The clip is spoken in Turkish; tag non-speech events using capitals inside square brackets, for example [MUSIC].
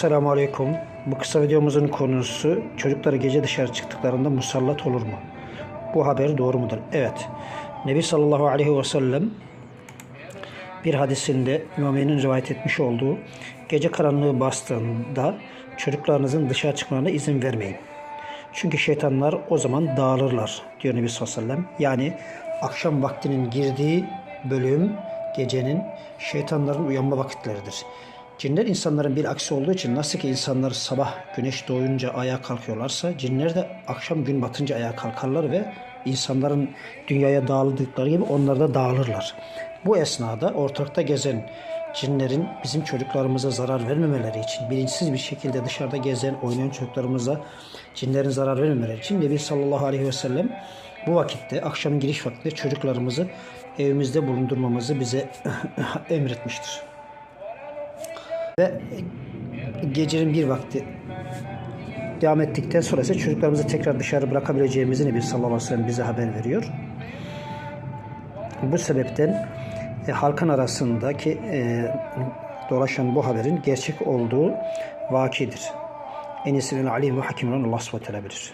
Selamun Aleyküm. Bu kısa videomuzun konusu çocukları gece dışarı çıktıklarında musallat olur mu? Bu haber doğru mudur? Evet. Nebi sallallahu aleyhi ve sellem bir hadisinde İmameyn'in rivayet etmiş olduğu gece karanlığı bastığında çocuklarınızın dışarı çıkmalarına izin vermeyin. Çünkü şeytanlar o zaman dağılırlar diyor Nebi sallallahu aleyhi ve sellem. Yani akşam vaktinin girdiği bölüm gecenin şeytanların uyanma vakitleridir. Cinler insanların bir aksi olduğu için nasıl ki insanlar sabah güneş doğunca ayağa kalkıyorlarsa cinler de akşam gün batınca ayağa kalkarlar ve insanların dünyaya dağıldıkları gibi onlar da dağılırlar. Bu esnada ortalıkta gezen cinlerin bizim çocuklarımıza zarar vermemeleri için bilinçsiz bir şekilde dışarıda gezen oynayan çocuklarımıza cinlerin zarar vermemeleri için Nebi sallallahu aleyhi ve sellem bu vakitte akşamın giriş vaktinde çocuklarımızı evimizde bulundurmamızı bize [CLEARS THROAT] emretmiştir. Ve gecenin bir vakti devam ettikten sonra ise çocuklarımızı tekrar dışarı bırakabileceğimizi Nebi sallallahu aleyhi ve sellem bize haber veriyor. Bu sebepten e, halkın arasındaki e, dolaşan bu haberin gerçek olduğu vakidir. En iyisini alim ve hakim olan Allah subhanahu bilir.